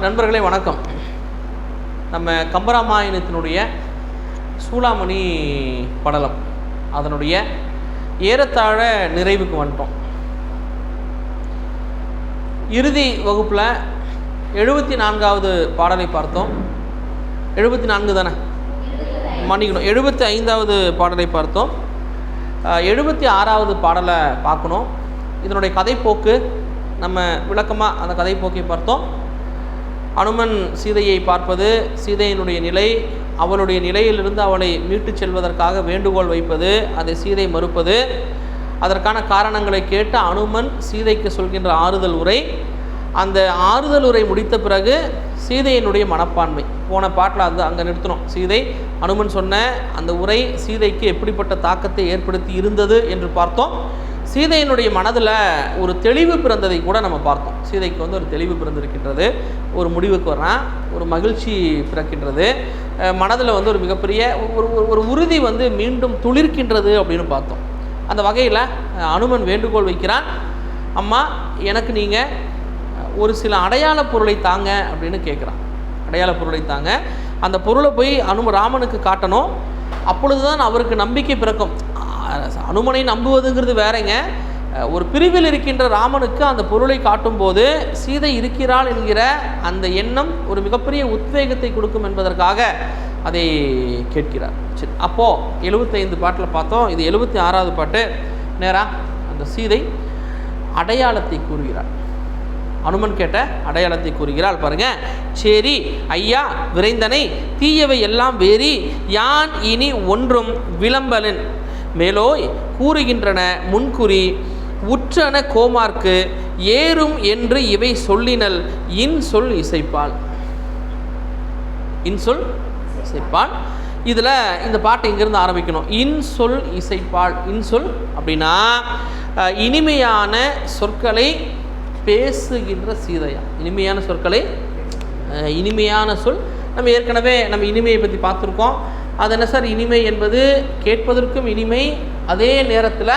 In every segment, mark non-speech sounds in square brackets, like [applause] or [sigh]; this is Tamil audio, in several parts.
நண்பர்களே வணக்கம். நம்ம கம்பராமாயணத்தினுடைய சூளாமணி படலம் அதனுடைய ஏறத்தாழ நிறைவுக்கு வந்துட்டோம். இறுதி வகுப்பில் எழுபத்தி நான்காவது பாடலை பார்த்தோம். எழுபத்தி நான்கு தானே? மன்னிக்கணும் எழுபத்தி ஐந்தாவது பாடலை பார்த்தோம். எழுபத்தி ஆறாவது பாடலை பார்க்கணும். இதனுடைய கதைப்போக்கு நம்ம விளக்கமாக அந்த கதைப்போக்கை பார்த்தோம். அனுமன் சீதையை பார்ப்பது சீதையினுடைய நிலை அவளுடைய நிலையிலிருந்து அவளை மீட்டுச் செல்வதற்காக வேண்டுகோள் வைப்பது அதை சீதை மறுப்பது. அதற்கான காரணங்களை கேட்டு அனுமன் சீதைக்கு சொல்கின்ற ஆறுதல் உரை. அந்த ஆறுதல் உரை முடித்த பிறகு சீதையினுடைய மனப்பான்மை. போன பாட்டில் அது அங்கே நிறுத்தணும். சீதை அனுமன் சொன்ன அந்த உரை சீதைக்கு எப்படிப்பட்ட தாக்கத்தை ஏற்படுத்தி இருந்தது என்று பார்த்தோம். சீதையினுடைய மனதில் ஒரு தெளிவு பிறந்ததை கூட நம்ம பார்த்தோம். சீதைக்கு வந்து ஒரு தெளிவு பிறந்திருக்கின்றது. ஒரு முடிவுக்கு வரான் ஒரு மகிழ்ச்சி பிறக்கின்றது. மனதில் வந்து ஒரு மிகப்பெரிய ஒரு ஒரு- ஒரு உறுதி வந்து மீண்டும் துளிர்க்கின்றது அப்படின்னு பார்த்தோம். அந்த வகையில் அனுமன் வேண்டுகோள் வைக்கிறான். அம்மா எனக்கு நீங்கள் ஒரு சில அடையாள பொருளை தாங்க அப்படின்னு கேட்குறான் அடையாள பொருளை தாங்க. அந்த பொருளை போய் அனும ராமனுக்கு காட்டணும். அப்பொழுது தான் அவருக்கு நம்பிக்கை பிறக்கும். அனுமனை நம்புவதுங்கிறது வேறங்க. ஒரு பிரிவில் இருக்கின்ற ராமனுக்கு அந்த பொருளை காட்டும்போது சீதை இருக்கிறாள் என்கிற அந்த எண்ணம் ஒரு மிகப்பெரிய உத்வேகத்தை கொடுக்கும் என்பதற்காக அதை கேட்கிறார். சரி அப்போது எழுபத்தைந்து பாட்டில் பார்த்தோம். இது எழுபத்தி ஆறாவது பாட்டு. நேராக அந்த சீதை அடையாளத்தை கூறுகிறார் அனுமன் கேட்ட அடையாளத்தை கூறுகிறாள் பாருங்க. சரி ஐயா விரைந்தனை தீயவை எல்லாம் வேறி யான் இனி ஒன்றும் விளம்பலன் மேலோய் கூறுகின்றன முன்குறி உற்றன கோமார்க்கு ஏறும் என்று இவை சொல்லினல் இன் சொல் இசைப்பாள். இன்சொல் இசைப்பாள். இதில் இந்த பாட்டு இங்கிருந்து ஆரம்பிக்கணும். இன்சொல் இசைப்பாள். இன்சொல் அப்படின்னா இனிமையான சொற்களை பேசுகின்ற சீதையா? இனிமையான சொற்களை இனிமையான சொல். நம்ம ஏற்கனவே நம்ம இனிமையை பற்றி பார்த்துருக்கோம். அது என்ன சார் இனிமை என்பது கேட்பதற்கும் இனிமை அதே நேரத்தில்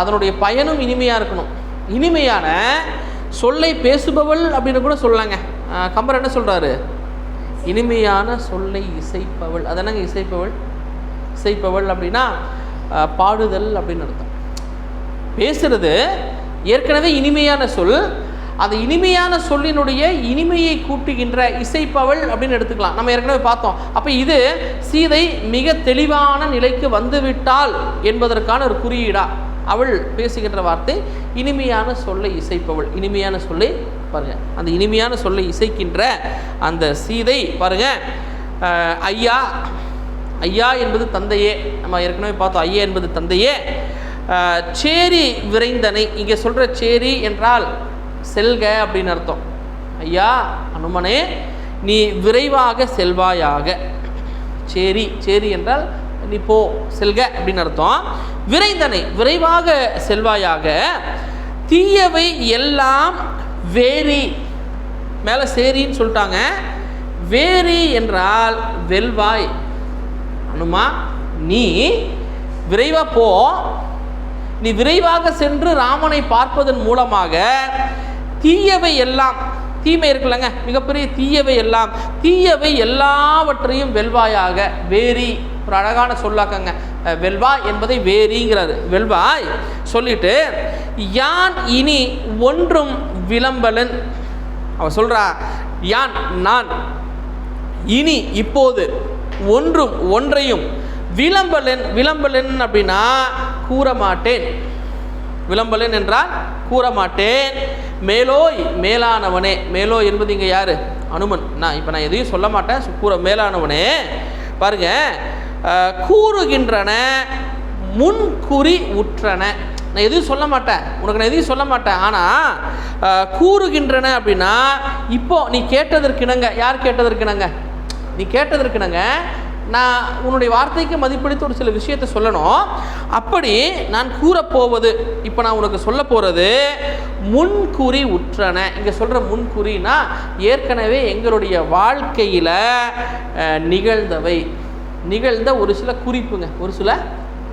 அதனுடைய பயனும் இனிமையாக இருக்கணும். இனிமையான சொல்லை பேசுபவள் அப்படின்னு கூட சொல்லலாங்க. கம்பர் என்ன சொல்கிறாரு இனிமையான சொல்லை இசைப்பவள். அதனங்க இசைப்பவள்? இசைப்பவள் அப்படின்னா பாடுதல் அப்படின்னு அர்த்தம். பேசுறது ஏற்கனவே இனிமையான சொல் அந்த இனிமையான சொல்லினுடைய இனிமையை கூட்டுகின்ற இசைப்பவள் அப்படின்னு எடுத்துக்கலாம். நம்ம ஏற்கனவே பார்த்தோம். அப்போ இது சீதை மிக தெளிவான நிலைக்கு வந்துவிட்டாள் என்பதற்கான ஒரு குறியீடா? அவள் பேசுகின்ற வார்த்தை இனிமையான சொல்லை இசைப்பவள். இனிமையான சொல்லை பாருங்க. அந்த இனிமையான சொல்லை இசைக்கின்ற அந்த சீதை பாருங்க. ஐயா ஐயா என்பது தந்தையே. நம்ம ஏற்கனவே பார்த்தோம். ஐயா என்பது தந்தையே. சேரி விரைந்தனை. இங்கே சொல்கிற சேரி என்றால் செல்க அப்படின்னு அர்த்தம். ஐயா அனுமனே நீ விரைவாக செல்வாயாக. சரி சரி என்றால் நீ போ செல்க அப்படின்னு அர்த்தம். விரைந்தனை விரைவாக செல்வாயாக. தீயவை எல்லாம் வேரி மேலே சேரின்னு சொல்லிட்டாங்க. வேரி என்றால் வெல்வாய். அனுமா நீ விரைவாக போ. நீ விரைவாக சென்று ராமனை பார்ப்பதன் மூலமாக தீயவை எல்லாம் தீமை இருக்குல்லங்க மிகப்பெரிய தீயவை எல்லாம் தீயவை எல்லாவற்றையும் வெல்வாயாக வேரி ஒரு அழகான சொல்லாக்கங்க வெல்வாய் என்பதை வேரிங்கிறாரு. வெல்வாய் சொல்லிட்டு யான் இனி ஒன்றும் விளம்பலன் அவ சொல்றா யான் நான் இனி இப்போது ஒன்றும் ஒன்றையும் விளம்பலன் விளம்பலன் அப்படின்னா கூற மாட்டேன் விளம்பலன் என்றால் கூற மாட்டேன் மேலோய் மேலானவனே. மேலோ என்பது இங்கே யார்? அனுமன். நான் இப்போ நான் எதையும் சொல்ல மாட்டேன். கூற மேலானவனே. பாருங்க. கூறுகின்றன முன்குறி உற்றன. நான் எதுவும் சொல்ல மாட்டேன். உனக்கு நான் எதையும் சொல்ல மாட்டேன். ஆனால் கூறுகின்றன அப்படின்னா இப்போ நீ கேட்டதற்கிணங்க யார் கேட்டதற்கிணங்க நீ கேட்டதற்கிணங்க நான் உன்னுடைய வார்த்தைக்கு மதிப்பளித்து ஒரு சில விஷயத்தை சொல்லணும். அப்படி நான் கூறப்போவது இப்போ நான் உனக்கு சொல்ல போகிறது முன்குறி உற்றன. இங்கே சொல்கிற முன்குறினா ஏற்கனவே எங்களுடைய வாழ்க்கையில் நிகழ்ந்தவை. நிகழ்ந்த ஒரு சில குறிப்புங்க. ஒரு சில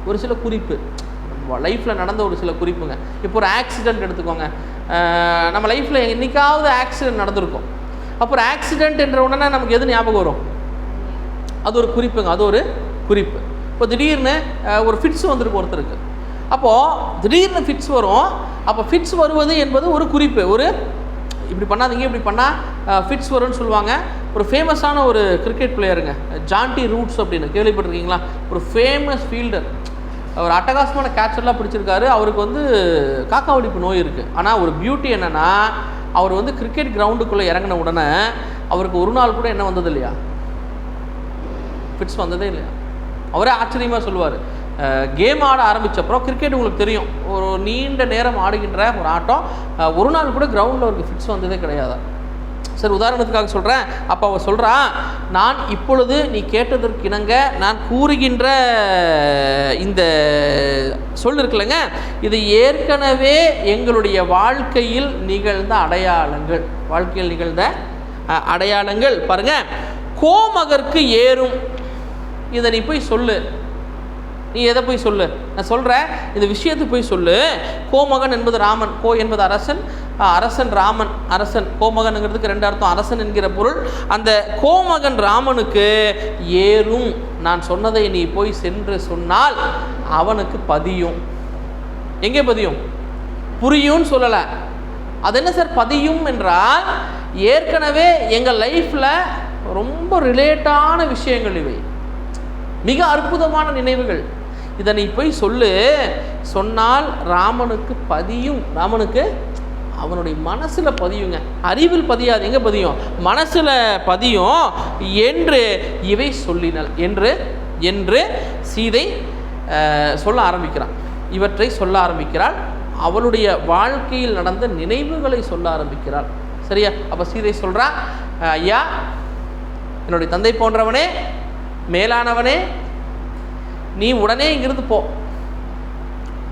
ஒரு சில குறிப்பு. லைஃப்பில் நடந்த ஒரு சில குறிப்புங்க. இப்போ ஒரு ஆக்சிடெண்ட் எடுத்துக்கோங்க. நம்ம லைஃப்பில் என்னைக்காவது ஆக்சிடெண்ட் நடந்திருக்கும். அப்புறம் ஆக்சிடெண்ட் என்ற உடனே நமக்கு எது ஞாபகம் வரும்? அது ஒரு குறிப்புங்க அது ஒரு குறிப்பு. இப்போ திடீர்னு ஒரு ஃபிட்ஸ் வந்துருக்கு ஒருத்தருக்கு. அப்போது திடீர்னு ஃபிட்ஸ் வரும். அப்போ ஃபிட்ஸ் வருவது என்பது ஒரு குறிப்பு ஒரு இப்படி பண்ணாதீங்க இப்படி பண்ணால் ஃபிட்ஸ் வரும்னு சொல்லுவாங்க. ஒரு ஃபேமஸான ஒரு கிரிக்கெட் பிளேயருங்க ஜான்டி ரூட்ஸ் அப்படின்னு கேள்விப்பட்டிருக்கீங்களா? ஒரு ஃபேமஸ் ஃபீல்டர் அவர் அட்டகாசமான கேட்சர்லாம் பிடிச்சிருக்காரு. அவருக்கு வந்து காக்கா வெடிப்பு நோய் இருக்குது ஆனால் ஒரு பியூட்டி என்னென்னா அவர் வந்து கிரிக்கெட் கிரவுண்டுக்குள்ளே இறங்கின உடனே அவருக்கு ஒரு நாள் கூட என்ன வந்தது இல்லையா ஃபிட்ஸ் வந்ததே இல்லையா? அவரே ஆச்சரியமாக சொல்லுவார். கேம் ஆட ஆரம்பித்தப்பறம் கிரிக்கெட் உங்களுக்கு தெரியும். ஒரு நீண்ட நேரம் ஆடுகின்ற ஒரு ஆட்டம். ஒரு நாள் கூட கிரவுண்டில் அவருக்கு ஃபிட்ஸ் வந்ததே கிடையாது? சரி உதாரணத்துக்காக சொல்கிறேன் அப்போ அவள் சொல்கிறான் நான் இப்பொழுது நீ கேட்டதற்கு இணங்க நான் கூறுகின்ற இந்த சொல் இருக்குல்லங்க இது ஏற்கனவே எங்களுடைய வாழ்க்கையில் நிகழ்ந்த அடையாளங்கள். வாழ்க்கையில் நிகழ்ந்த அடையாளங்கள். பாருங்கள் கோமகற்கு ஏறும் இதை நீ போய் சொல்லு. நீ எதை போய் சொல்லு? நான் சொல்கிறேன் இந்த விஷயத்தை போய் சொல்லு. கோமகன் என்பது ராமன் கோ என்பது அரசன். அரசன் ராமன் அரசன். கோமகனுங்கிறதுக்கு ரெண்டு அர்த்தம். அரசன் என்கிற பொருள் அந்த கோமகன் ராமனுக்கு ஏறும். நான் சொன்னதை நீ போய் சென்று சொன்னால் அவனுக்கு பதியும். எங்கே பதியும்? புரியும்னு சொல்லலை. அது என்ன சார் பதியும் என்றால் ஏற்கனவே எங்கள் லைஃப்பில் ரொம்ப ரிலேட்டான விஷயங்கள் இவை. மிக அற்புதமான நினைவுகள். இதை நீ போய் சொல்லு. சொன்னால் ராமனுக்கு பதியும். ராமனுக்கு அவனுடைய மனசில் பதியுங்க. அறிவில் பதியாது. எங்கே பதியும்? மனசில் பதியும். என்று இவை சொல்லினல். என்று என்று சீதை சொல்ல ஆரம்பிக்கிறான். இவற்றை சொல்ல ஆரம்பிக்கிறாள். அவளுடைய வாழ்க்கையில் நடந்த நினைவுகளை சொல்ல ஆரம்பிக்கிறாள். சரியா? அப்போ சீதை சொல்கிறா ஐயா என்னுடைய தந்தை போன்றவனே மேலானவனே நீ உடனே இங்கிருந்து போ.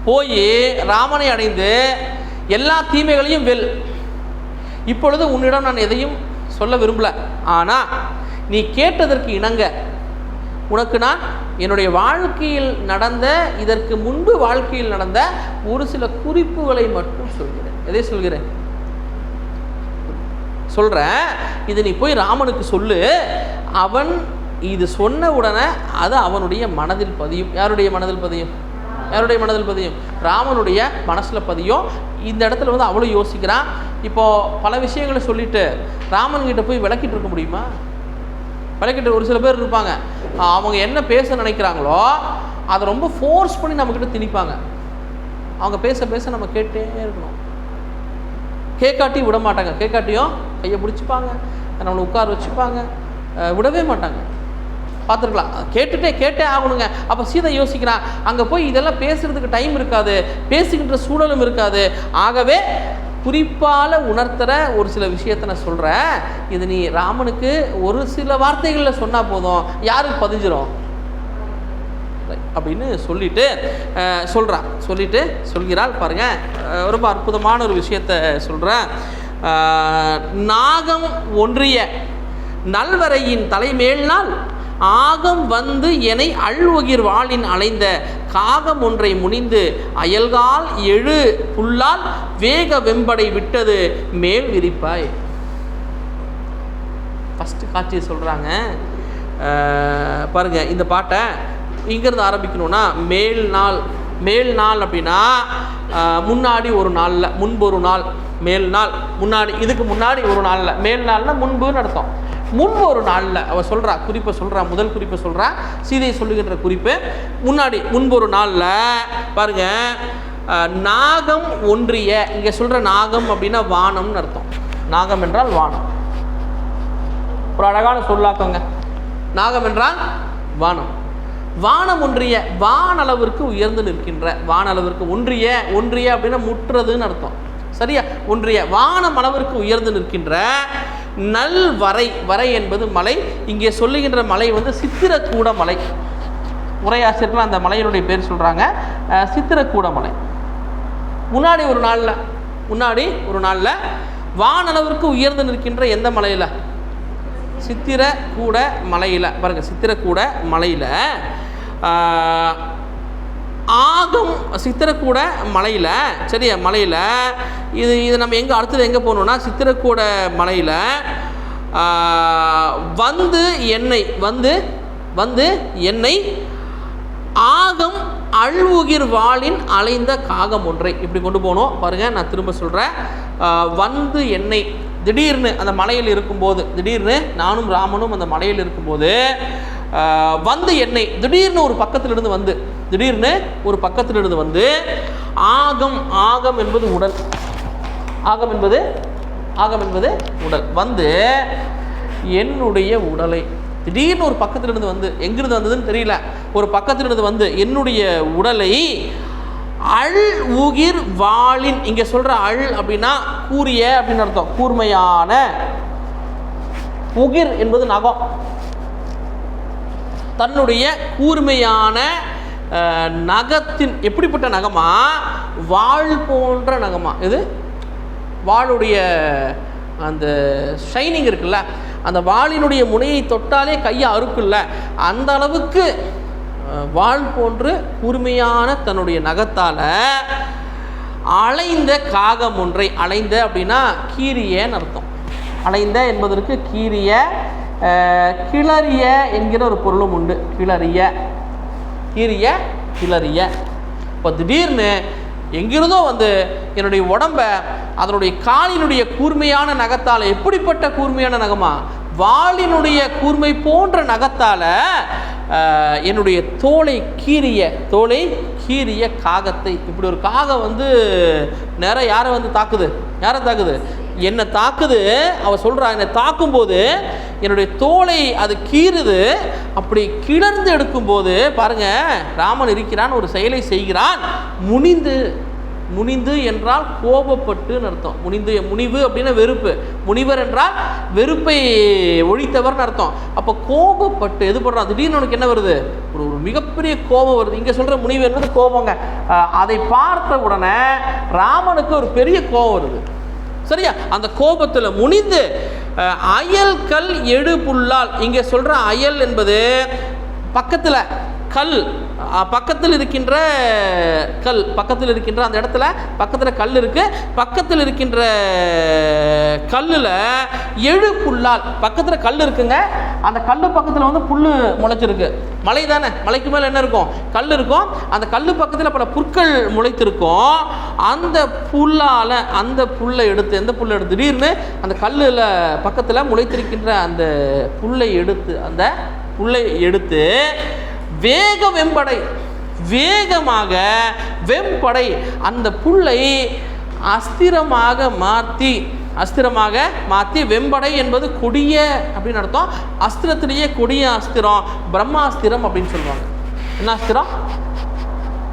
போய் ராமனை அடைந்து எல்லா தீமைகளையும் வெல். இப்பொழுது உன்னிடம் நான் எதையும் சொல்ல விரும்பல. ஆனால் நீ கேட்டதற்கு இணங்க. உனக்கு நான் என்னுடைய வாழ்க்கையில் நடந்த இதற்கு முன்பு வாழ்க்கையில் நடந்த ஒரு சில குறிப்புகளை மட்டும் சொல்கிறேன். எதை சொல்கிறேன்? சொல்கிறேன் இது நீ போய் ராமனுக்கு சொல்லு. அவன் இது சொன்ன உடனே அது அவனுடைய மனதில் பதியும். யாருடைய மனதில் பதியும்? யாருடைய மனதில் பதியும்? ராமனுடைய மனசில் பதியும். இந்த இடத்துல வந்து அவளும் யோசிக்கிறான். இப்போது பல விஷயங்களை சொல்லிட்டு ராமன்கிட்ட போய் விளக்கிட்டு இருக்க முடியுமா? விளக்கிட்டு ஒரு சில பேர் இருப்பாங்க. அவங்க என்ன பேச நினைக்கிறாங்களோ அதை ரொம்ப ஃபோர்ஸ் பண்ணி நம்மக்கிட்ட திணிப்பாங்க. அவங்க பேச பேச நம்ம கேட்டே இருக்கணும். கேட்காட்டி விட மாட்டாங்க. கேட்காட்டியும் கையை பிடிச்சிப்பாங்க. நம்மளை உட்கார வச்சுப்பாங்க. விடவே மாட்டாங்க. பார்த்துருக்கலாம். கேட்டுட்டே கேட்டே ஆகணுங்க. அப்போ சீதை யோசிக்கிறான் அங்கே போய் இதெல்லாம் பேசுகிறதுக்கு டைம் இருக்காது பேசுகின்ற சூழலும் இருக்காது. ஆகவே குறிப்பால் உணர்த்துற ஒரு சில விஷயத்த நான் சொல்கிறேன் இது நீ ராமனுக்கு ஒரு சில வார்த்தைகளில் சொன்னால் போதும். யாருக்கு பதிஞ்சிரும்? அப்படின்னு சொல்லிட்டு சொல்கிறான் சொல்லிட்டு சொல்கிறாள் பாருங்கள் ரொம்ப அற்புதமான ஒரு விஷயத்த சொல்கிறேன் நாகம் ஒன்றிய நல்வரையின் தலைமேல்னால் ஆகம் வந்து என்னை அழ்வுகிர் வாளின் அலைந்த காகம் ஒன்றை முனிந்து அயல்கால் எழு புல்லால் வேக வெம்படை விட்டது மேல் விரிப்பாய். ஃபஸ்ட்டு காட்சியை சொல்கிறாங்க பாருங்கள் இந்த பாட்டை இங்கேருந்து ஆரம்பிக்கணும்னா மேல் நாள் மேல் நாள் அப்படின்னா முன்னாடி ஒரு நாளில் முன்பு ஒரு நாள் மேல் நாள் முன்னாடி இதுக்கு முன்னாடி ஒரு நாளில் மேல் நாளில் முன்புன்னு அர்த்தம். முன்பு ஒரு நாளில் அவள் சொல்கிறா குறிப்பை சொல்கிறா முதல் குறிப்பை சொல்கிறா சீதையை சொல்லுகின்ற குறிப்பு முன்னாடி முன்பு ஒரு நாளில் பாருங்க நாகம் ஒன்றிய இங்கே சொல்கிற நாகம் அப்படின்னா வானம்னு அர்த்தம். நாகம் என்றால் வானம். ஒரு அழகான சொல்லாக்கங்க. நாகம் என்றால் வானம். வானம் ஒன்றிய வானளவிற்கு உயர்ந்து நிற்கின்ற வானளவிற்கு ஒன்றிய ஒன்றிய அப்படின்னா முற்றுறதுன்னு அர்த்தம். சரியா? ஒன்றிய வானம் அளவிற்கு உயர்ந்து நிற்கின்ற நல் வரை வரை என்பது மலை. இங்கே சொல்லுகின்ற மலை வந்து சித்திரக்கூட மலை. உரையாசிரியர்கள் அந்த மலையினுடைய பேர் சொல்கிறாங்க சித்திரக்கூட மலை. முன்னாடி ஒரு நாளில் முன்னாடி ஒரு நாளில் வானளவிற்கு உயர்ந்து நிற்கின்ற எந்த மலையில்? சித்திரக்கூட மலையில். பாருங்கள் சித்திரக்கூட மலையில் ஆகம் சித்திரக்கூட மலையில் சரியா? மலையில். இது இது நம்ம எங்கே அடுத்தது எங்கே போகணுன்னா சித்திரக்கூட மலையில் வந்து என்னை வந்து வந்து என்னை ஆகம் அழ்வுகிர் வாளின் அலைந்த காகம் ஒன்றை இப்படி கொண்டு போகணும். பாருங்கள் நான் திரும்ப சொல்கிறேன் வந்து என்னை திடீர்னு அந்த மலையில் இருக்கும்போது திடீர்னு நானும் ராமனும் அந்த மலையில் இருக்கும்போது வந்து என்னை திடீர்னு ஒரு பக்கத்திலிருந்து வந்து திடீர்னு ஒரு பக்கத்திலிருந்து வந்து ஆகம் ஆகம் என்பது உடல். ஆகம் என்பது ஆகம் என்பது உடல். வந்து என்னுடைய உடலை. திடீர்னு ஒரு பக்கத்திலிருந்து வந்து எங்கிருந்து வந்ததுன்னு தெரியல. ஒரு பக்கத்திலிருந்து வந்து என்னுடைய உடலை அல் உகிர் வாளின் இங்கே சொல்கிற அள் அப்படின்னா கூரிய அப்படின்னு அர்த்தம். கூர்மையான உகிர் என்பது நகம். தன்னுடைய கூர்மையான நகத்தின் எப்படிப்பட்ட நகமா? வாள் போன்ற நகமா. இது? வாளுடைய அந்த ஷைனிங் இருக்குல்ல அந்த வாளினுடைய முனையை தொட்டாலே கையை அறுக்குல்ல. அந்த அளவுக்கு வாழ் வாள் போன்று கூர்மையான தன்னுடைய நகத்தால் அலைந்த காகம் ஒன்றை அலைந்த அப்படின்னா கீரியன்னு அர்த்தம். அலைந்த என்பதற்கு கீரிய கிளறிய என்கிற ஒரு பொருளும் உண்டு. கிளறிய. கீரிய கிளறிய. இப்போ திடீர்னு எங்கிருந்தோ வந்து என்னுடைய உடம்ப அதனுடைய காலினுடைய கூர்மையான நகத்தால் எப்படிப்பட்ட கூர்மையான நகமா? வாளினுடைய கூர்மை போன்ற நகத்தால் என்னுடைய தோலை கீறிய தோலை கீறிய காகத்தை இப்படி ஒரு காகம் வந்து நேரம் யாரை வந்து தாக்குது? யாரை தாக்குது? என்னை தாக்குது அவள் சொல்கிறா என்னை தாக்கும்போது என்னுடைய தோலை அது கீறுது அப்படி கிளர்ந்து எடுக்கும்போது பாருங்க ராமன் இருக்கிறான் ஒரு செயலை செய்கிறான். முனிந்து முனிந்து என்றால் கோபப்பட்டுன்னு அர்த்தம். முனிந்து முனிவு அப்படின்னா வெறுப்பு. முனிவர் என்றால் வெறுப்பை ஒழித்தவர்னு அர்த்தம். அப்போ கோபப்பட்டு எது பண்ணுறான் திடீர்னு உனக்கு என்ன வருது? ஒரு ஒரு மிகப்பெரிய கோபம் வருது. இங்கே சொல்கிற முனிவு என்பது கோபங்க. அதை பார்த்த உடனே ராமனுக்கு ஒரு பெரிய கோபம் வருது. சரியா? அந்த கோபத்தில் முனிந்து அயல் கல் எடு புல்லால் இங்கே சொல்கிற அயல் என்பது பக்கத்தில் கல் பக்கத்தில் இருக்கின்ற கல் பக்கத்தில் இருக்கின்ற அந்த இடத்துல பக்கத்தில் கல் இருக்குது பக்கத்தில் இருக்கின்ற கல்லில் எழு புல்லால் பக்கத்தில் கல் இருக்குங்க. அந்த கல் பக்கத்தில் வந்து புல் முளைச்சிருக்கு. மலை தானே? மலைக்கு மேலே என்ன இருக்கும்? கல் இருக்கும். அந்த கல் பக்கத்தில் பல புற்கள் முளைத்திருக்கும். அந்த புல்லால் அந்த புல்லை எடுத்து எந்த புல்லை எடுத்து? திடீர்னு அந்த கல்லில் பக்கத்தில் முளைத்திருக்கின்ற அந்த புல்லை எடுத்து அந்த புல்லை எடுத்து வேக வெம்படை. வேகமாக வெம்படை. அந்த புல்லை அஸ்திரமாக மாற்றி அஸ்திரமாக மாற்றி வெம்படை என்பது கொடிய அப்படின்னு அர்த்தம். அஸ்திரத்திலேயே கொடிய அஸ்திரம் பிரம்மாஸ்திரம் அப்படின்னு சொல்லுவாங்க. என்ன அஸ்திரம்?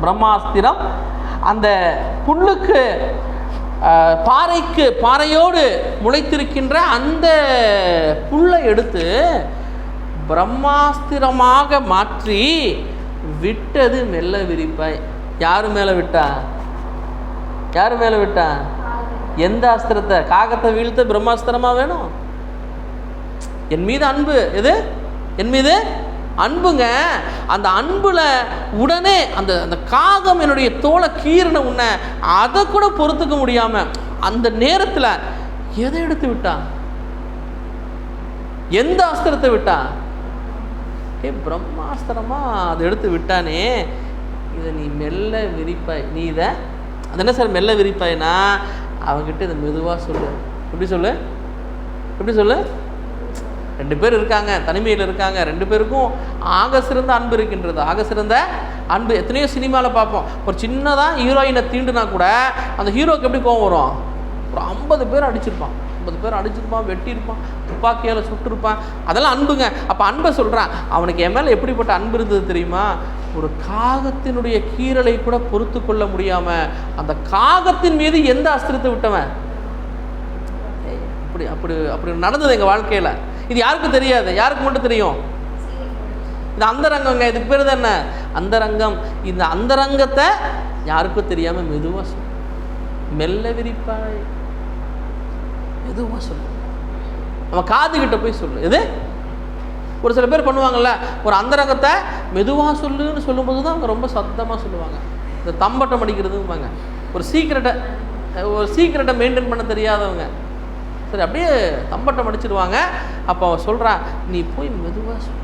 பிரம்மாஸ்திரம். அந்த புல்லுக்கு பாறைக்கு பாறையோடு முளைத்திருக்கின்ற அந்த புல்லை எடுத்து பிரம்மாஸ்திரமாக மாற்றி விட்டது மெல்ல விரிப்பாய் யார் மேலே விட்டா? யார் மேலே விட்டா? எந்த அஸ்திரத்தை? காகத்தை வீழ்த்த பிரம்மாஸ்திரமாக வேணும்? என் மீது அன்பு. எது? என் மீது அன்புங்க. அந்த அன்புல உடனே அந்த அந்த காகம் என்னுடைய தோலை கீறின உன்னை அதை கூட பொறுத்துக்க முடியாம அந்த நேரத்தில் எதை எடுத்து விட்டா? எந்த அஸ்திரத்தை விட்டா? ஏ பிரம்மாஸ்திரமா அதை எடுத்து விட்டானே இதை நீ மெல்ல விரிப்பாய். நீ இதை அது என்ன சார் மெல்ல விரிப்பாய்னா அவங்ககிட்ட இதை மெதுவாக சொல்லு. எப்படி சொல்லு? எப்படி சொல்லு? ரெண்டு பேர் இருக்காங்க தனிமையில் இருக்காங்க ரெண்டு பேருக்கும் ஆக சிறந்த அன்பு இருக்கின்றது. ஆக சிறந்த அன்பு. எத்தனையோ சினிமாவில் பார்ப்போம். ஒரு சின்னதாக ஹீரோயினை தீண்டுனா கூட அந்த ஹீரோக்கு எப்படி கோவம் வரும்? ஒரு ஐம்பது பேர் அடிச்சிருப்பான். ஐம்பது பேர் அடிச்சிருப்பான் வெட்டியிருப்பான். துப்பாக்கியால் சுட்டிருப்பான் அதெல்லாம் அன்புங்க. அப்போ அன்பை சொல்கிறான் அவனுக்கு என் மேலே எப்படிப்பட்ட அன்பு இருந்தது தெரியுமா? ஒரு காகத்தினுடைய கீறலை கூட பொறுத்து கொள்ள முடியாமல் அந்த காகத்தின் மீது எந்த அஸ்திரத்தை விட்டவன்? அப்படி அப்படி அப்படி நடந்தது எங்கள் வாழ்க்கையில். இது யாருக்கும் தெரியாது? யாருக்கு மட்டும் தெரியும்? இது அந்தரங்கங்க இதுக்கு பேர் என்ன? அந்தரங்கம். இந்த அந்தரங்கத்தை யாருக்கும் தெரியாமல் மெதுவாக சொல்லும் மெல்ல விரிப்பாய். மெதுவாக சொல்லு நம்ம காதுகிட்ட போய் சொல்லு. எது? ஒரு சில பேர் பண்ணுவாங்கல்ல ஒரு அந்தரங்கத்தை மெதுவாக சொல்லுன்னு சொல்லும்போது தான் அவங்க ரொம்ப சத்தமாக சொல்லுவாங்க. இந்த தம்பட்டம் அடிக்கிறதும்பாங்க. ஒரு சீக்கிரட்டை ஒரு சீக்கிரட்டை மெயின்டைன் பண்ண தெரியாதவங்க. சரி அப்படியே தம்பட்டம் அடிச்சிடுவாங்க அப்போ அவன் சொல்கிறான் நீ போய் மெதுவாக சொல்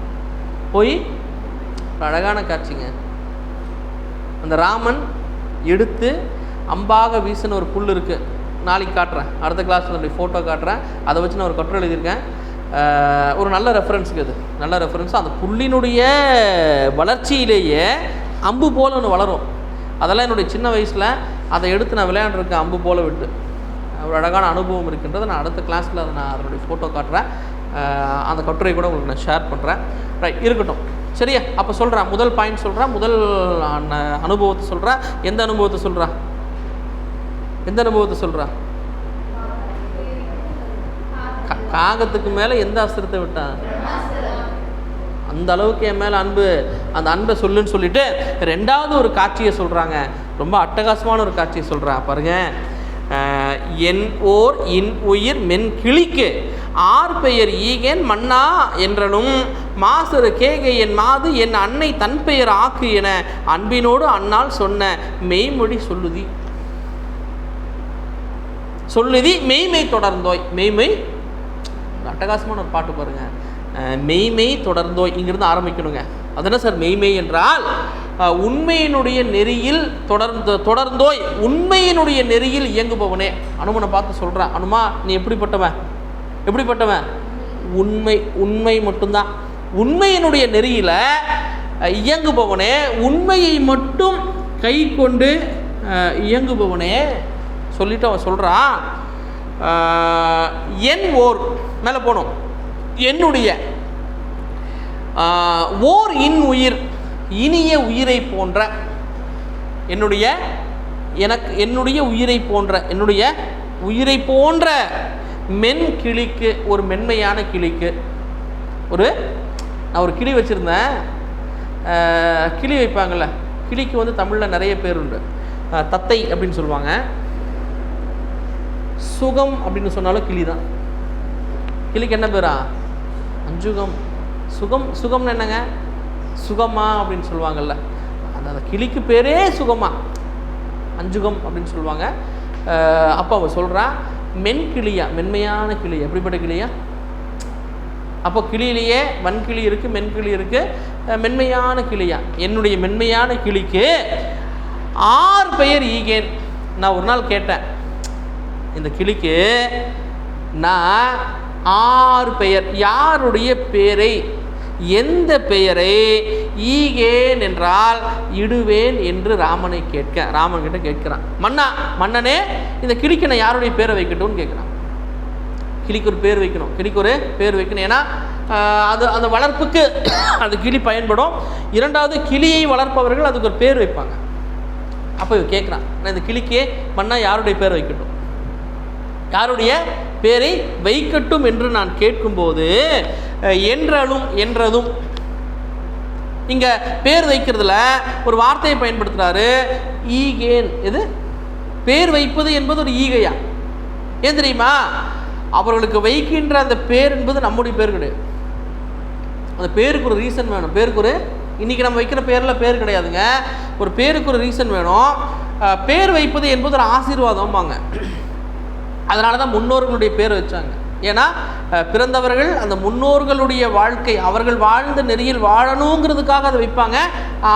போய் ஒரு அழகான காட்சிங்க. அந்த ராமன் எடுத்து அம்பாக வீசின ஒரு புல் இருக்குது நாளைக்கு காட்டுறேன். அடுத்த கிளாஸில் அதனுடைய ஃபோட்டோ காட்டுறேன். அதை வச்சு நான் ஒரு கட்டுரை எழுதியிருக்கேன். ஒரு நல்ல ரெஃபரன்ஸுக்கு அது. நல்ல ரெஃபரன்ஸ் அந்த புள்ளினுடைய வளர்ச்சியிலேயே அம்பு போல ஒன்று வளரும். அதெல்லாம் என்னுடைய சின்ன வயசில் அதை எடுத்து நான் விளையாண்டுருக்கேன் அம்பு போல விட்டு. ஒரு அழகான அனுபவம் இருக்கின்றது. நான் அடுத்த கிளாஸில் அதை நான் அதனுடைய ஃபோட்டோ காட்டுறேன். அந்த கட்டுரை கூட உங்களுக்கு நான் ஷேர் பண்ணுறேன் ரைட் இருக்கட்டும். சரியா? அப்போ சொல்கிறேன் முதல் பாயிண்ட் சொல்கிறேன் முதல் அனுபவத்தை சொல்கிறேன் எந்த அனுபவத்தை சொல்கிறேன் எந்த அனுபவத்தை சொல்கிறா காகத்துக்கு மேலே எந்த அஸ்திரத்தை விட்டான் அந்த அளவுக்கு என் மேலே அன்பு அந்த அன்பை சொல்லுன்னு சொல்லிட்டு ரெண்டாவது ஒரு காட்சியை சொல்கிறாங்க ரொம்ப அட்டகாசமான ஒரு காட்சியை சொல்கிறா பாருங்க. என் ஓர் இன் உயிர் மென் கிளிக்கு ஆர் பெயர் ஈகேன் மன்னா என்றனும் மாசரு கேகை என் மாது என் அன்னை தன் பெயர் ஆக்கு என அன்பினோடு அன்னால் சொன்ன மெய்மொழி சொல்லுதி. சொல்லுதி மெய்மை தொடர்ந்தோய். மெய்மை அட்டகாசமான ஒரு பாட்டு பாருங்க. மெய்மை தொடர்ந்தோய். இங்கிருந்து ஆரம்பிக்கணுங்க. அது என்ன சார்? மெய்மை என்றால் உண்மையினுடைய நெறியில் தொடர்ந்து தொடர்ந்தோய். உண்மையினுடைய நெறியில் இயங்குபவனே அனுமனை பார்த்து சொல்கிறேன் அனுமா நீ எப்படிப்பட்டவன்? எப்படிப்பட்டவன்? உண்மை உண்மை மட்டும்தான். உண்மையினுடைய நெறியில் இயங்குபவனே உண்மையை மட்டும் கை கொண்டு இயங்குபவனே சொல்லிட்டு அவன் சொல்கிறான் என் ஓர் மேலே போகணும் என்னுடைய ஓர் இன் உயிர் இனிய உயிரை போன்ற என்னுடைய எனக்கு என்னுடைய உயிரை போன்ற என்னுடைய உயிரை போன்ற மென் கிளிக்கு ஒரு மென்மையான கிளிக்கு ஒரு நான் ஒரு கிளி வச்சுருந்தேன். கிளி வைப்பாங்கள்ல கிளிக்கு வந்து தமிழில் நிறைய பேர் உண்டு. தத்தை அப்படின்னு சொல்லுவாங்க. சுகம் அப்படின்னு சொன்னாலும் கிளி தான் கிளிக்கு என்ன பேரா? அஞ்சுகம். சுகம் சுகம்னு என்னங்க? சுகமா அப்படின்னு சொல்லுவாங்கல்ல. அந்த அந்த கிளிக்கு பேரே சுகமா. அஞ்சுகம் அப்படின்னு சொல்லுவாங்க. அப்போ அவள் சொல்கிறா மென் கிளியா மென்மையான கிளி எப்படிப்பட்ட கிளியா? அப்போ கிளியிலேயே வன்கிளி இருக்குது மென்கிளி இருக்குது மென்மையான கிளியா? என்னுடைய மென்மையான கிளிக்கு ஆறு பெயர் ஈகேன். நான் ஒரு நாள் கேட்டேன். இந்த கிளிக்கு நான் ஆறு பெயர். யாருடைய பெயரை எந்த பெயரை? ஈகேன் என்றால் இடுவேன் என்று ராமனை கேட்க ராமன் கிட்ட கேட்கிறான். மன்னா மன்னனே இந்த கிளிக்கு நான் யாருடைய பேரை வைக்கட்டும்னு கேட்குறான். கிளிக்கு ஒரு பேர் வைக்கணும். கிளிக்கு ஒரு பேர் வைக்கணும். ஏன்னா அது அந்த வளர்ப்புக்கு [coughs] அந்த கிளி பயன்படும். இரண்டாவது கிளியை வளர்ப்பவர்கள் அதுக்கு ஒரு பேர் வைப்பாங்க. அப்போ இவன் கேட்குறான் நான் இந்த கிளிக்கு மன்னா யாருடைய பேர் வைக்கட்டும்? யாருடைய பேரை வைக்கட்டும் என்று நான் கேட்கும்போது என்றலும் என்றதும். இங்க பேர் வைக்கிறதுல ஒரு வார்த்தையை பயன்படுத்துறாரு ஈகேன். எது? பேர் வைப்பது என்பது ஒரு ஈகையா? ஏன் தெரியுமா? அவர்களுக்கு வைக்கின்ற அந்த பேர் என்பது நம்முடைய பேர் கிடையாது. அந்த பேருக்கு ஒரு ரீசன் வேணும். பேருக்கு ஒரு இன்றைக்கி நம்ம வைக்கிற பேரில் பேர் கிடையாதுங்க. ஒரு பேருக்கு ஒரு ரீசன் வேணும். பேர் வைப்பது என்பது ஒரு ஆசீர்வாதம்பாங்க. அதனால தான் முன்னோர்களுடைய பேர் வச்சாங்க. ஏன்னா பிறந்தவர்கள் அந்த முன்னோர்களுடைய வாழ்க்கை அவர்கள் வாழ்ந்த நெறியில் வாழணுங்கிறதுக்காக அதை வைப்பாங்க.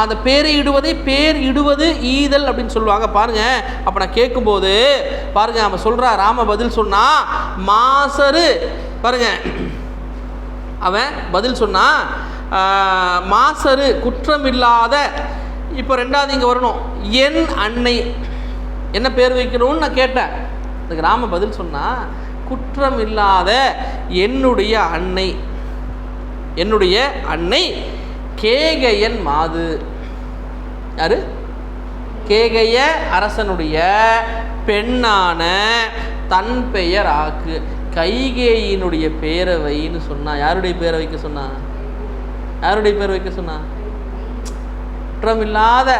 அந்த பேரை இடுவதை பேர் இடுவது ஈதல் அப்படின்னு சொல்லுவாங்க. பாருங்க அப்போ நான் கேட்கும்போது பாருங்க அவன் சொல்றா ராம பதில் சொன்னா மாசரு. பாருங்க அவன் பதில் சொன்னால் மாசரு குற்றமில்லாத. இப்போ ரெண்டாவது இங்கே வரணும் என் அன்னை. என்ன பேர் வைக்கணும்னு நான் கேட்டேன். அதுக்கு நாம் பதில் சொன்னா குற்றமில்லாத என்னுடைய அன்னை என்னுடைய அன்னை கேகையன் மாது. யாரு? கேகைய அரசனுடைய பெண்ணான தன் பெயர் ஆக்கு. கைகேயினுடைய பேரவைன்னு சொன்னா யாருடைய பேரை வைக்க சொன்னா? யாருடைய பேர் வைக்க சொன்னா? குற்றமில்லாத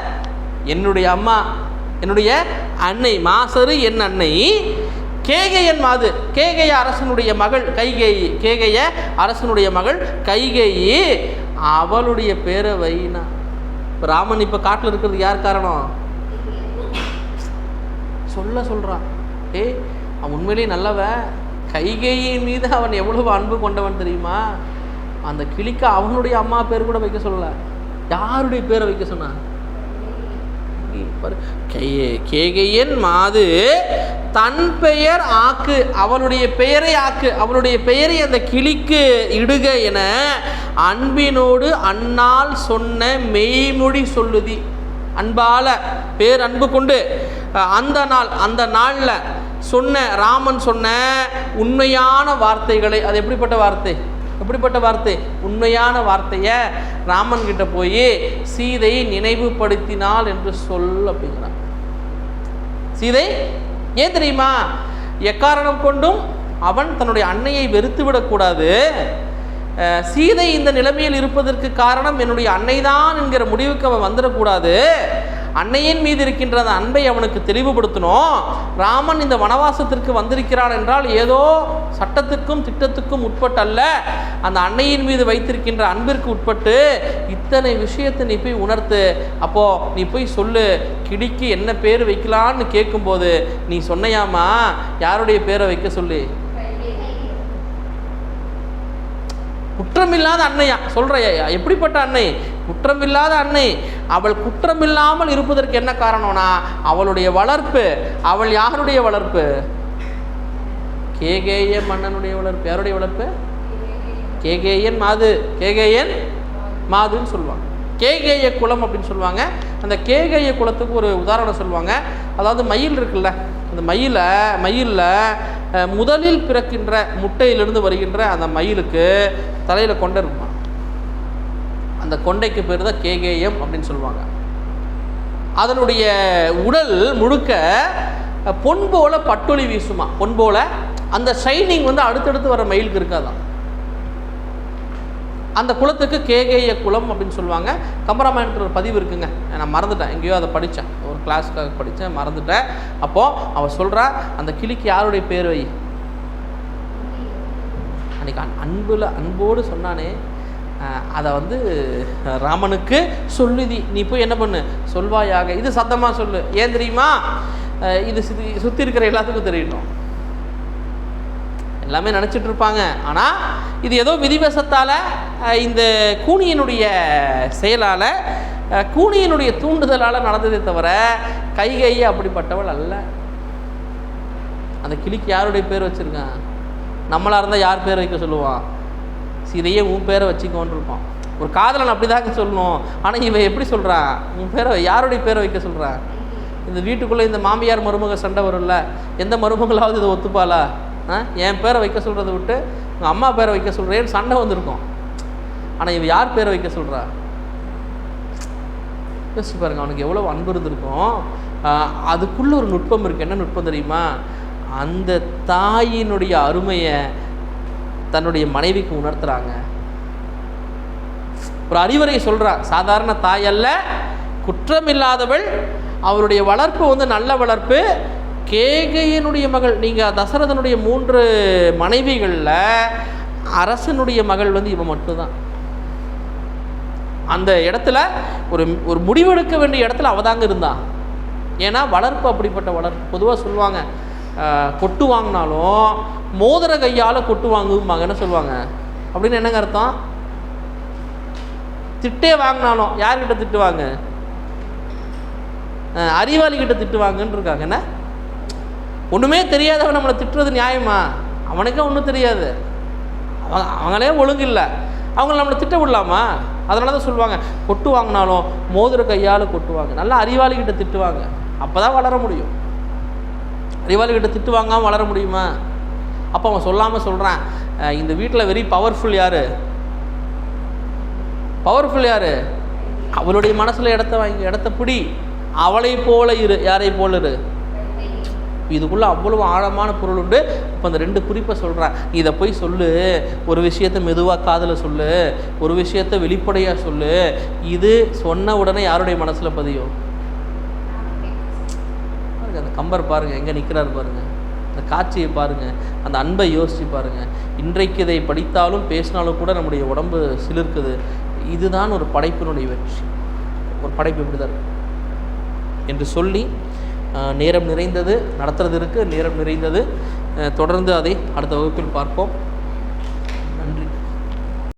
என்னுடைய அம்மா என்னுடைய அன்னை மாசரு என் அன்னை கேகையன் மாது கேகைய அரசனுடைய மகள் கைகேயி கேகைய அரசனுடைய மகள் கைகேயி அவளுடைய பேரை வைனா. இப்போ ராமன் இப்போ காட்டில் இருக்கிறது யார் காரணம்? சொல்ல சொல்கிறான் ஏய் அவன் உண்மையிலேயே நல்லவன் கைகையின் மீது அவன் எவ்வளவு அன்பு கொண்டவன் தெரியுமா? அந்த கிளிக்கு அவனுடைய அம்மா பேர் கூட வைக்க சொல்லலை. யாருடைய பேரை வைக்க சொன்னான்? கேகையன் மாது தன் பெயர் ஆக்கு அவளுடைய பெயரை ஆக்கு அவளுடைய பெயரை அந்த கிளிக்கு இடுக என அன்பினோடு அன்னால் சொன்ன மெய்மொழி சொல்லுதி. அன்பால பேர் அன்பு கொண்டு அந்த நாள் அந்த நாளில் சொன்ன ராமன் சொன்ன உண்மையான வார்த்தைகளை அது எப்படிப்பட்ட வார்த்தை? எப்படிப்பட்ட வார்த்தை? உண்மையான வார்த்தையை ராமன் கிட்ட போய் சீதை நினைவுபடுத்தினாள் என்று சொல் அப்படிங்கிறான். சீதை ஏன் தெரியுமா? எக்காரணம் கொண்டும் அவன் தன்னுடைய அன்னையை வெறுத்து விடக்கூடாது சீதை இந்த நிலைமையில் இருப்பதற்கு காரணம் என்னுடைய அன்னைதான் என்கிற முடிவுக்கு அவன் வந்துடக்கூடாது அன்னையின் மீது இருக்கின்ற அந்த அன்பை அவனுக்கு தெளிவுபடுத்தணும் ராமன் இந்த வனவாசத்திற்கு வந்திருக்கிறான் என்றால் ஏதோ சட்டத்துக்கும் திட்டத்துக்கும் உட்பட்டல்ல. அந்த அன்னையின் மீது வைத்திருக்கின்ற அன்பிற்கு உட்பட்டு இத்தனை விஷயத்தை நீ போய் உணர்த்து அப்போ நீ போய் சொல்லு கிடிக்கு என்ன பேர் வைக்கலான்னு கேட்கும்போது நீ சொன்னையாமா யாருடைய பேரை வைக்க சொல்லு? குற்றமில்லாத அன்னையா? சொல்கிறையா எப்படிப்பட்ட அன்னை? குற்றமில்லாத அன்னை. அவள் குற்றமில்லாமல் இருப்பதற்கு என்ன காரணம்னா அவளுடைய வளர்ப்பு. அவள் யாருடைய வளர்ப்பு? கேகேய மன்னனுடைய வளர்ப்பு. யாருடைய வளர்ப்பு? கேகேயன் மாது. கேகேயன் மாதுன்னு சொல்லுவாங்க. கேகேய குலம் அப்படின்னு சொல்லுவாங்க. அந்த கேகேய குளத்துக்கு ஒரு உதாரணம் சொல்லுவாங்க. அதாவது மயில் இருக்குல்ல அந்த மயிலை மயிலில் முதலில் பிறக்கின்ற முட்டையிலிருந்து வருகின்ற அந்த மயிலுக்கு தலையில் கொண்டு இருக்குமா? அந்த கொண்டைக்கு பேர் தான் கேகேயம் அப்படின்னு சொல்லுவாங்க. அதனுடைய உடல் முழுக்க பொன் போல பட்டொளி வீசுமா? பொன் போல. அந்த ஷைனிங் வந்து அடுத்தடுத்து வர மயிலுக்கு இருக்காதான் அந்த குளத்துக்கு கேகேய குளம் அப்படின்னு சொல்லுவாங்க. கம்பராமாயணத்தில் ஒரு பதிவு இருக்குங்க. நான் மறந்துட்டேன். எங்கேயோ அதை படித்தேன். ஒரு கிளாஸ்க்காக படித்தேன். மறந்துட்டேன். அப்போது அவள் சொல்கிறா அந்த கிளிக்கு யாருடைய பேர் வை? அன்னைக்கு அன்பில் அன்புல அன்போடு சொன்னானே அதை வந்து ராமனுக்கு சொல்லுதி. நீ போய் என்ன பண்ணு? சொல்வாயாக. இது சத்தமாக சொல்லு. ஏன் தெரியுமா? இது சுற்றி சுற்றி இருக்கிற எல்லாத்துக்கும் தெரியணும். எல்லாமே நினச்சிட்டு இருப்பாங்க. ஆனால் இது ஏதோ விதிவசத்தால் இந்த கூனியினுடைய செயலால் கூனியினுடைய தூண்டுதலால் நடந்ததே தவிர கைகை அப்படிப்பட்டவள் அல்ல. அந்த கிளிக்கு யாருடைய பேர் வச்சுருக்கான்? நம்மளாக இருந்தால் யார் பேர் வைக்க சொல்லுவான்? சீதையே உன் பேரை வச்சுக்கோன்னு இருப்பான். ஒரு காதலன் அப்படிதாங்க சொல்லணும். ஆனால் இவன் எப்படி சொல்கிறான் உன் பேரை யாருடைய பேரை வைக்க சொல்கிறான் இந்த வீட்டுக்குள்ளே இந்த மாமியார் மருமக சண்டை வரும்ல எந்த மருமகளாவது இதை ஒத்துப்பாளா? ஆ? என் பேரை வைக்க சொல்கிறத விட்டு உங்கள் அம்மா பேரை வைக்க சொல்கிறேன்னு சண்டை வந்திருக்கும். ஆனால் இவன் யார் பேரை வைக்க சொல்கிறா யோசிச்சு பாருங்க அவனுக்கு எவ்வளோ அன்பு இருந்திருக்கும். அதுக்குள்ளே அதுக்குள்ள ஒரு நுட்பம் இருக்குது என்ன நுட்பம் தெரியுமா? அந்த தாயினுடைய அருமையை தன்னுடைய மனைவிக்கு உணர்த்துறாங்க. ஒரு அறிவுரை சொல்றா சாதாரண தாய் அல்ல குற்றமில்லாதவள் அவருடைய வளர்ப்பு வந்து நல்ல வளர்ப்பு. கேகையனுடைய மகள் நீங்கள் தசரதனுடைய மூன்று மனைவிகளில் அரசனுடைய மகள் வந்து இவன் மட்டும்தான். அந்த இடத்துல ஒரு ஒரு முடிவெடுக்க வேண்டிய இடத்துல அவதாங்க தாங்க ஏன்னா வளர்ப்பு அப்படிப்பட்ட வளர்ப்பு. பொதுவாக சொல்லுவாங்க கொட்டு வாங்கினாலும் மோதிர கையால் கொட்டு வாங்குவாங்க என்ன சொல்லுவாங்க? அப்படின்னு என்னங்க அர்த்தம்? திட்டே வாங்கினாலும் யார்கிட்ட திட்டுவாங்க? அறிவாளிகிட்ட அறிவாளி கிட்ட திட்டுவாங்கன்னு இருக்காங்க என்ன? ஒன்றுமே தெரியாதவன் நம்மளை திட்டுறது நியாயமா? அவனுக்கே ஒன்றும் தெரியாது. அவங்க அவங்களே ஒழுங்கு இல்லை. அவங்கள நம்மளை திட்ட விடலாமா? அதனால தான் சொல்லுவாங்க. கொட்டு வாங்கினாலும் மோதிர கையால் கொட்டுவாங்க. நல்லா அறிவாளி கிட்ட திட்டுவாங்க. அப்போ தான் வளர முடியும். ரிவால்கிட்ட கிட்ட திட்டு வாங்காமல் வளர முடியுமா? அப்போ அவன் சொல்லாமல் சொல்கிறான் இந்த வீட்டில் வெரி பவர்ஃபுல் யார்? பவர்ஃபுல் யார்? அவளுடைய மனசில் இடத்த வாங்கி இடத்த பிடி. அவளை போல இரு யாரை போல இரு? இதுக்குள்ளே அவ்வளவு ஆழமான பொருள் உண்டு. இப்போ அந்த ரெண்டு குறிப்பை சொல்கிறேன் இதை போய் சொல்லு. ஒரு விஷயத்தை மெதுவாக காதில் சொல்லு. ஒரு விஷயத்தை வெளிப்படையாக சொல்லு. இது சொன்ன உடனே யாருடைய மனசில் பதியும்? கம்பர் பாருங்கள் எங்கே நிற்கிறாரு பாருங்கள் அந்த காட்சியை பாருங்கள் அந்த அன்பை யோசித்து பாருங்கள் இன்றைக்கு இதை படித்தாலும் பேசினாலும் கூட நம்முடைய உடம்பு சிலிர்க்குது. இதுதான் ஒரு படைப்பினுடைய வெற்றி. ஒரு படைப்பு இப்படிதான் என்று சொல்லி நேரம் நிறைந்தது நடத்துறது இருக்குது நேரம் நிறைந்தது. தொடர்ந்து அதை அடுத்த வகுப்பில் பார்ப்போம்.